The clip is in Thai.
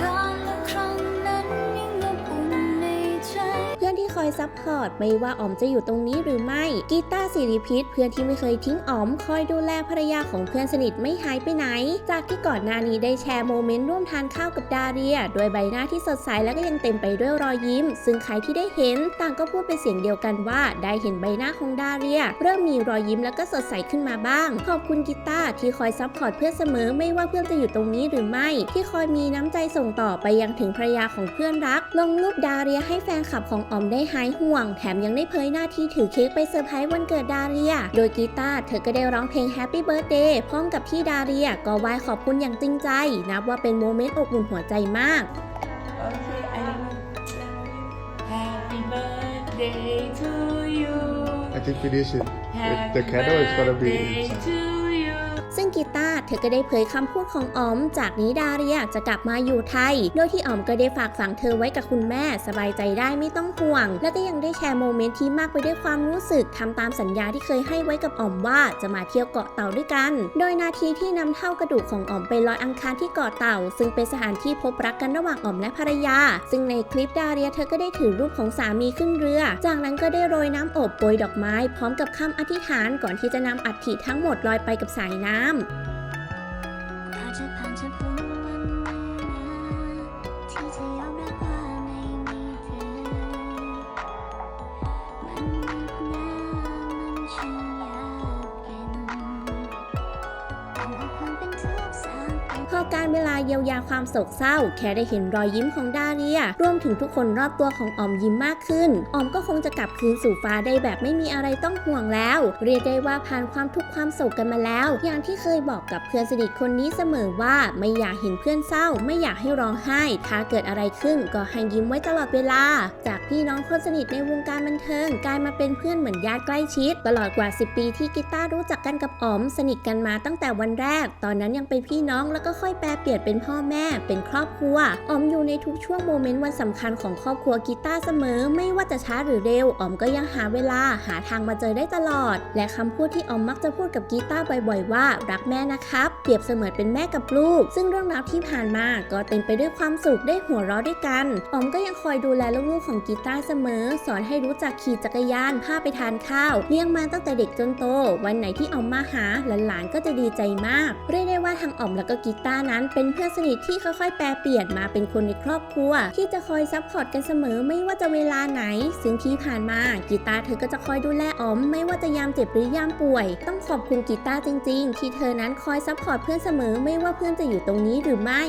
ก ซัพพอร์ตไม่ว่าอ๋อมจะอยู่ตรงนี้หรือไม่กีตาร์สิริพิษเพื่อนที่ไม่เคยทิ้งอ๋อมคอยดูแลภรรยาของเพื่อนสนิทไม่หายไปไหน จากที่ก่อนหน้านี้ได้แชร์โมเมนต์ร่วมทานข้าวกับดาเรีย โดยใบหน้าที่สดใสและก็ยังเต็มไปด้วยรอยยิ้ม ซึ่งใครที่ได้เห็นต่างก็พูดเป็นเสียงเดียวกันว่า ได้เห็นใบหน้าของดาเรีย เริ่มมีรอยยิ้มแล้วก็สดใสขึ้นมาบ้าง ขอบคุณกีตาร์ที่คอยซัพพอร์ตเพื่อนเสมอไม่ว่าเพื่อนจะอยู่ตรงนี้หรือไม่ ที่คอยมีน้ำใจส่งต่อไปยังถึงภรรยาของเพื่อนรัก ลงรูปดาเรียให้แฟนคลับของอ๋อมได้หายห่วง แถมยังได้เผยหน้าที่ถือเค้กไปเซอร์ไพรส์วันเกิดดาเรีย โดยกีตาร์เธอก็ได้ร้องเพลง Happy Birthday พร้อมกับที่ดาเรีย ก็ไหว้ขอบคุณอย่างจริงใจ นับว่าเป็นโมเมนต์อบอุ่นหัวใจมาก Okay, I Happy birthday to you. I think finish it. Happy the candle is gonna be birthday inside. to you. ซึ่งกีตาร์ เธอก็ได้เผยคำพูดของอ๋อม จากนี้ดาเรียจะกลับมาอยู่ไทย โดยที่อ๋อมก็ได้ฝากฝังเธอไว้กับคุณแม่สบายใจได้ไม่ต้องห่วง และก็ยังได้แชร์โมเมนต์ที่มากไปด้วยความรู้สึกทำตามสัญญาที่เคยให้ไว้กับอ๋อมว่าจะมาเที่ยวเกาะเต่าด้วยกัน โดยนาทีที่นำเท่ากระดูกของอ๋อมไปลอยอังคารที่เกาะเต่า ซึ่งเป็นสถานที่พบรักกันระหว่างอ๋อมและภรรยา ซึ่งในคลิปดาเรียเธอก็ได้ถือรูปของสามีขึ้นเรือ จากนั้นก็ได้โรยน้ำอบโปรยดอกไม้ พร้อมกับคำอธิษฐานก่อนที่จะนำอัฐิทั้งหมดลอยไปกับสายน้ำ อาจจะผ่านจะพ้นวันเวลาที่จะยอมรับว่าไม่มีเธอ มันมีแม้มันช่างยาก พอการเวลาเยียวยาความโศกเศร้า แค่ได้เห็นรอยยิ้มของดาเรีย รวมถึงทุกคนรอบตัวของออมยิ้มมากขึ้น ออมก็คงจะกลับคืนสู่ฟ้าได้แบบไม่มีอะไรต้องห่วงแล้ว เรียกได้ว่าผ่านความทุกข์ความโศกกันมาแล้ว อย่างที่เคยบอกกับเพื่อนสนิทคนนี้เสมอว่าไม่อยากเห็นเพื่อนเศร้า ไม่อยากให้ร้องไห้ ถ้าเกิดอะไรขึ้นก็ให้ยิ้มไว้ตลอดเวลา จากพี่น้องคนสนิทในวงการบันเทิงกลายมาเป็นเพื่อนเหมือนญาติใกล้ชิด ตลอดกว่า 10 ปีที่กีตาร์รู้จักกันกับออม สนิทกันมาตั้งแต่วันแรก ตอนนั้นยังเป็นพี่น้องแล้วก็ค่อยแปลเปลี่ยนเป็นพ่อแม่ เป็นครอบครัว ออมอยู่ในทุกช่วงโมเมนต์วันสำคัญของครอบครัวกีตาร์เสมอ ไม่ว่าจะช้าหรือเร็ว ออมก็ยังหาเวลาหาทางมาเจอได้ตลอด และคำพูดที่ออมมักจะพูดกับกีตาร์บ่อยๆ ว่า รักแม่นะครับ เปรียบเสมือนเป็นแม่กับลูก ซึ่งเรื่องราวที่ผ่านมาก็เต็มไปด้วยความสุขได้หัวเราะด้วยกัน ออมก็ยังคอยดูแลลูกๆของกีตาร์เสมอ สอนให้รู้จักขี่จักรยานพาไปทานข้าวเลี้ยงมาตั้งแต่เด็กจนโต วันไหนที่ออมมาหาหลานๆก็จะดีใจมาก เรียกได้ว่าทางออมแล้วก็กีตาต้านั้นเป็นเพื่อนสนิทที่ค่อยๆ แปลเปลี่ยนมาเป็นคนในครอบครัว ที่จะคอยซัพพอร์ตกันเสมอไม่ว่าจะเวลาไหน ซึ่งที่ผ่านมากีตาร์เธอก็จะคอยดูแลออม ไม่ว่าจะยามเจ็บหรือยามป่วย ต้องขอบคุณกีตาร์จริง ๆ ที่เธอนั้นคอยซัพพอร์ตเพื่อนเสมอไม่ว่าเพื่อนจะอยู่ตรงนี้หรือไม่